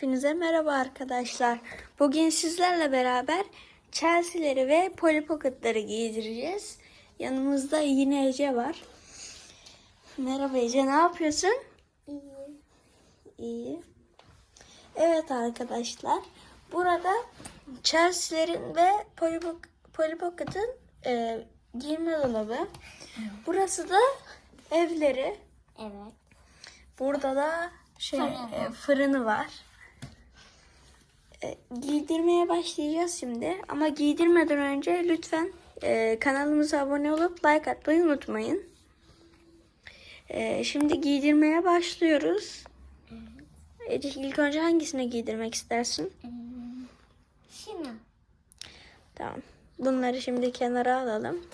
Hepinize merhaba arkadaşlar. Bugün sizlerle beraber Chelsea'leri ve Polly Pocket'ları giydireceğiz. Yanımızda yine Ece var. Merhaba Ece, ne yapıyorsun? İyi. İyi. Evet arkadaşlar. Burada Chelsea'lerin ve Polly, Poc- Polly Pocket'ın e, giyinme dolabı. Burası da evleri. Evet. Burada da şey e, fırını var. E, giydirmeye başlayacağız şimdi. Ama giydirmeden önce lütfen e, kanalımıza abone olup like atmayı unutmayın. E, şimdi giydirmeye başlıyoruz. Ece ilk önce hangisini giydirmek istersin? Şunu. Tamam. Bunları şimdi kenara alalım.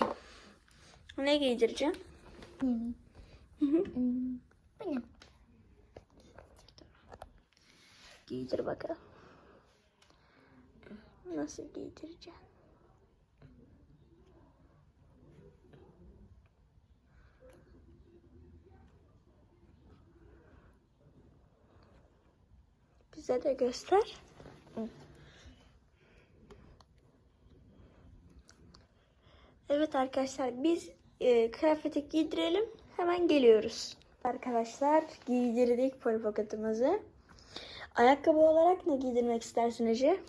Ne giydireceğim? Hı. Bu ne? Giydir bakalım. Nasıl giydireceğim? Bize de göster. Evet arkadaşlar biz e, kıyafeti giydirelim. Hemen geliyoruz. Arkadaşlar giydirdik poli paketimizi. Ayakkabı olarak ne giydirmek istersin Ece?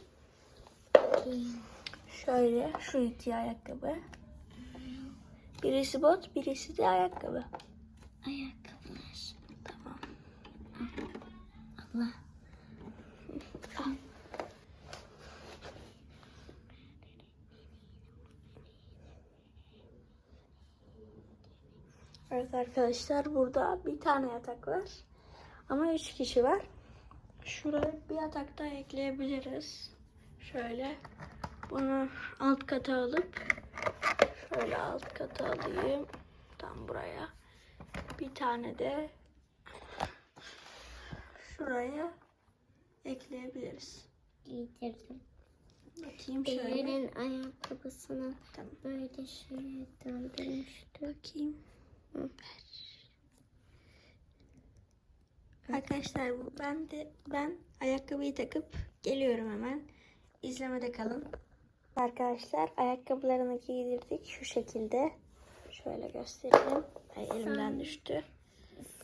Şöyle şu iki ayakkabı. Birisi bot, birisi de ayakkabı. Ayakkabılar. Tamam. Allah. Evet arkadaşlar burada bir tane yatak var. Ama üç kişi var. Şuraya bir yatak daha ekleyebiliriz. Şöyle. Bunu alt kata alıp şöyle alt kata alayım. Tam buraya. Bir tane de şuraya ekleyebiliriz. Giydirdim. Bakayım şöyle. Ellerin ayakkabısını Tamam. böyle şöyle döndürmüştüm. Bakayım. Ver. Arkadaşlar bu- ben de ben ayakkabıyı takıp geliyorum hemen. İzlemede kalın. Arkadaşlar ayakkabılarını giydirdik şu şekilde. Şöyle göstereyim. Ay, elimden düştü.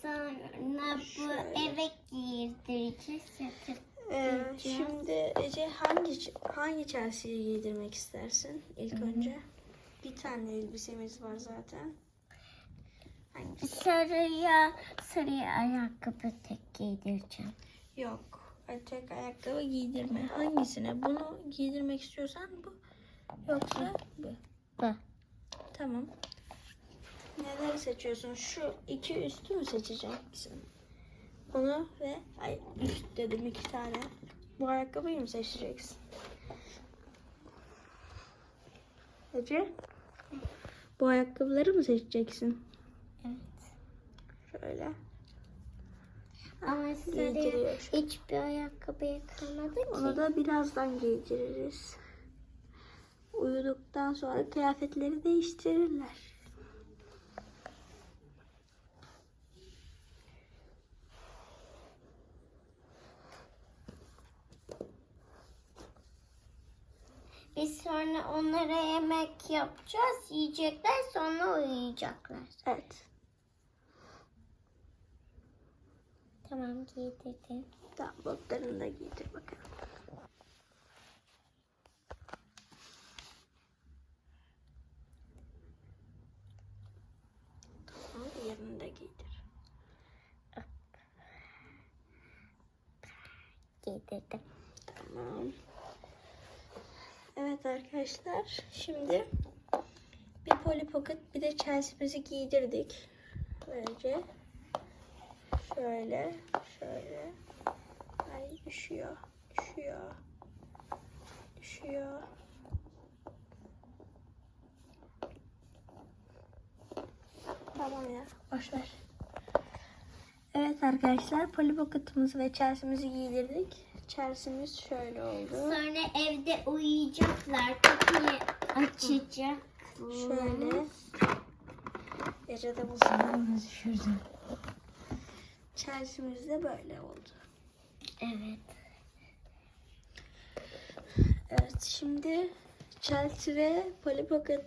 Sonra bu eve giydireceğiz. Ee, şimdi Ece hangi hangi Chelsea'yi giydirmek istersin ilk önce? Bir tane elbisemiz var zaten. Hangisi? Sarıya, sarıya ayakkabı tek giydireceğim. Yok. Tek ayakkabı giydirme. Hangisine? Bunu giydirmek istiyorsan bu. Yoksa bu. Bu. Tamam. Neleri seçiyorsun? Şu iki üstü mü seçeceksin? Bunu ve ay üst dedim iki tane. Bu ayakkabıyı mı seçeceksin? Ece? Bu ayakkabıları mı seçeceksin? Evet. Şöyle. Ama sarıya giydiriyor. hiçbir ayakkabıya kalmadı ki. Onu da birazdan giydiririz. Uyuduktan sonra kıyafetleri değiştirirler. Biz sonra onlara yemek yapacağız. Yiyecekler sonra uyuyacaklar. Evet. Tamam giydirdim. Tamam botlarını da giydir bakalım. Tamam diğerini de giydir. Giydirdim. Tamam. Evet arkadaşlar şimdi bir Polly Pocket bir de Chelsea'mizi giydirdik. Böylece şöyle şöyle ay düşüyor düşüyor düşüyor. Tamam ya boş ver. Evet arkadaşlar Polly Pocket'ımızı ve Chelsea'mizi giydirdik. Chelsea'miz şöyle oldu. Sonra evde uyuyacaklar. Kapıyı açacak. Şöyle. Ece de bu sınavını düşürdü. Chelsea'miz de böyle oldu. Evet. şimdi Chelsea ve Polly Pocket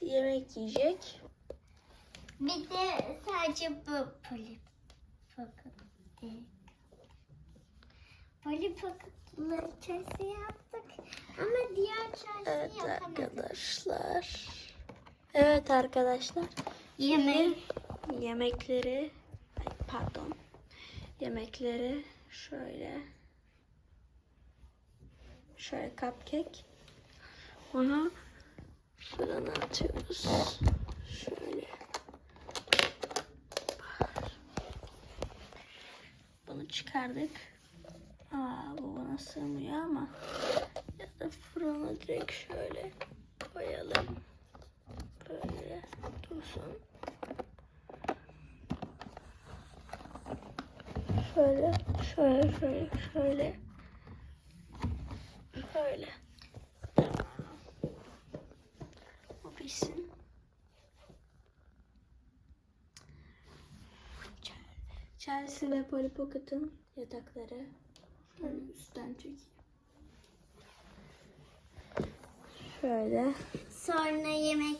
yemek yiyecek. Bir de sadece bu paketi. Poli paketli çarşı yaptık. Ama diğer çarşı Evet yapamadık. arkadaşlar. Evet arkadaşlar. Yemek. Yemekleri ay, pardon. Yemekleri şöyle şöyle cupcake. Onu fırına atıyoruz. Şöyle. Bunu çıkardık. Aa, bu bana sığmıyor ama ya da fırına direkt şöyle koyalım. Böyle dursun. Şöyle, şöyle, şöyle, şöyle. Şöyle. O pişsin. Chelsea ve Polly Pocket'ın yatakları. Şöyle üstten çekeyim. Şöyle. Sonra yemek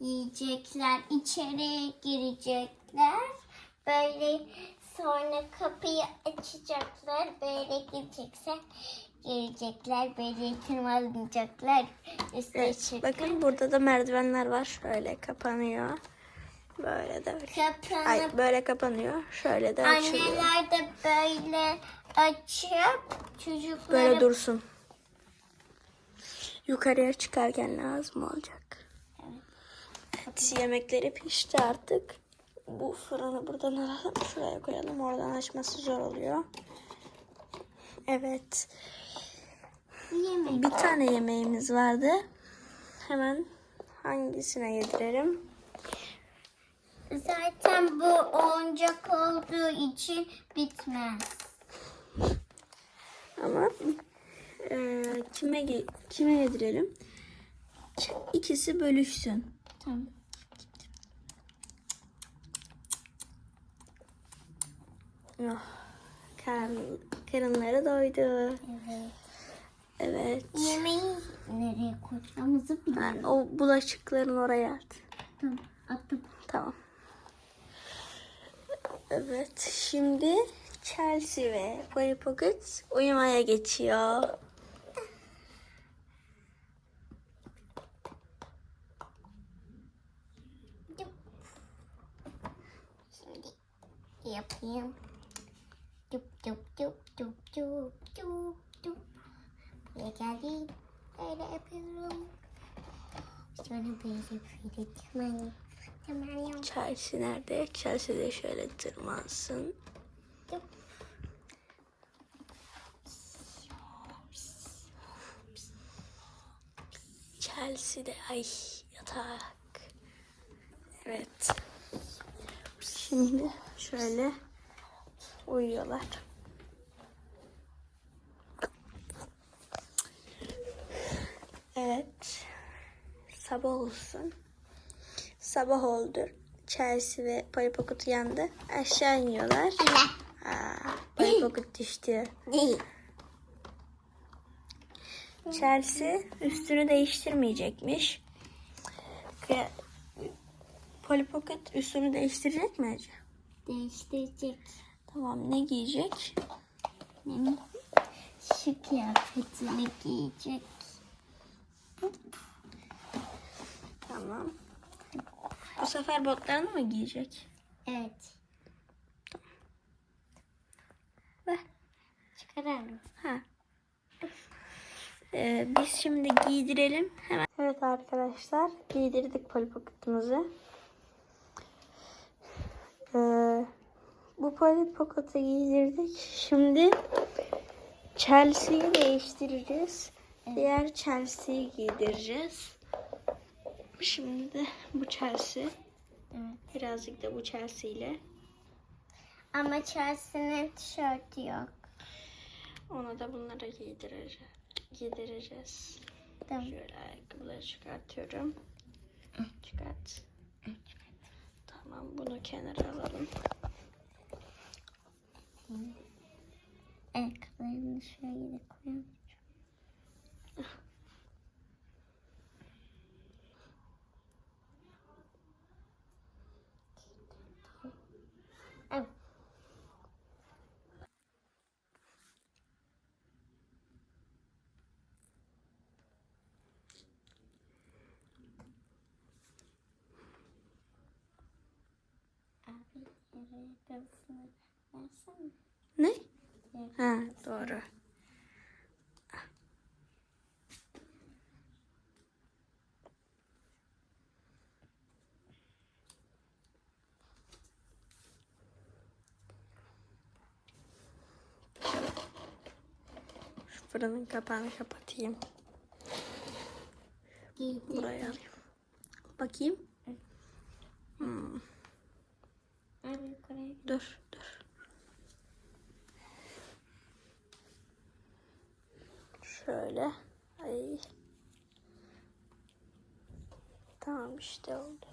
yiyecekler. içeriye girecekler. Böyle sonra kapıyı açacaklar. Böyle girecekler. Girecekler. Böyle tırmanacaklar. Üstüne Evet, bakın burada da merdivenler var. Şöyle kapanıyor. Böyle de Ay, kapanıp böyle kapanıyor. Şöyle de açılıyor. anneler de böyle açıp çocukları Böyle dursun. Yukarıya çıkarken lazım olacak. Evet, yemekleri pişti artık. Bu fırını buradan alalım. Şuraya koyalım. Oradan açması zor oluyor. Evet. yemek. Bir tane yemeğimiz vardı. Hemen hangisine yedirelim? Zaten bu oyuncak olduğu için bitmez. Ama e, kime kime yedirelim? İkisi bölüşsün. Tamam. Oh, karn, karınları doydu. Evet. Evet. Yemeği nereye koyacağımızı Ha, biliyorum. o bulaşıkların oraya at. Tamam. Attım. Tamam. Evet. Şimdi Chelsea ve Polly Pocket uyumaya geçiyor. Şimdi yapayım. Dup dup dup dup dup dup dup. Buraya geldim. Böyle yapıyorum. Sonra böyle böyle tırmanıyorum. Tırmanıyorum. Chelsea nerede? Chelsea de şöyle tırmansın. Dup. Chelsea de ay yatak. Evet. Şimdi şöyle uyuyorlar. Evet. Sabah olsun. Sabah oldu. Chelsea ve Polly Pocket uyandı. Aşağı iniyorlar. Aa, Polly Pocket düştü. Chelsea üstünü değiştirmeyecekmiş. Kıya- Polly Pocket üstünü değiştirecek mi Ece? Değiştirecek. Tamam ne giyecek? Şu kıyafetini giyecek. Tamam. Bu sefer botlarını mı giyecek? Evet. Ver. Çıkaralım. Ha. Ee, biz şimdi giydirelim. Hemen. Evet arkadaşlar giydirdik Polly Pocket'ımızı. Ee, bu Polly Pocket'ı giydirdik. Şimdi Chelsea'yi değiştireceğiz. Diğer Chelsea'yi giydireceğiz. Şimdi de bu Chelsea. Evet. Birazcık da bu Chelsea ile. Ama Chelsea'nin tişörtü yok. Ona da bunlara giydireceğiz. Giydireceğiz. Tamam. Şöyle ayakkabıları çıkartıyorum. Çıkart. Tamam bunu kenara alalım. Ayakkabılarını şöyle koyalım. tarafını versene. Ne? Diğer Ha doğru. Şu fırının kapağını kapatayım. Buraya alayım. Bakayım. Hmm, dur Şöyle. Ay. Tamam işte oldu.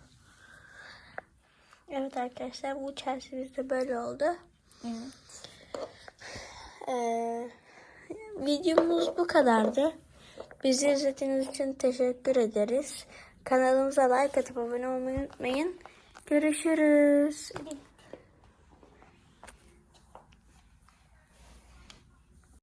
Evet arkadaşlar bu çerçevesi de böyle oldu. Evet. Ee, videomuz bu kadardı. Bizi izlediğiniz için teşekkür ederiz. Kanalımıza like atıp abone olmayı unutmayın. Görüşürüz. Bir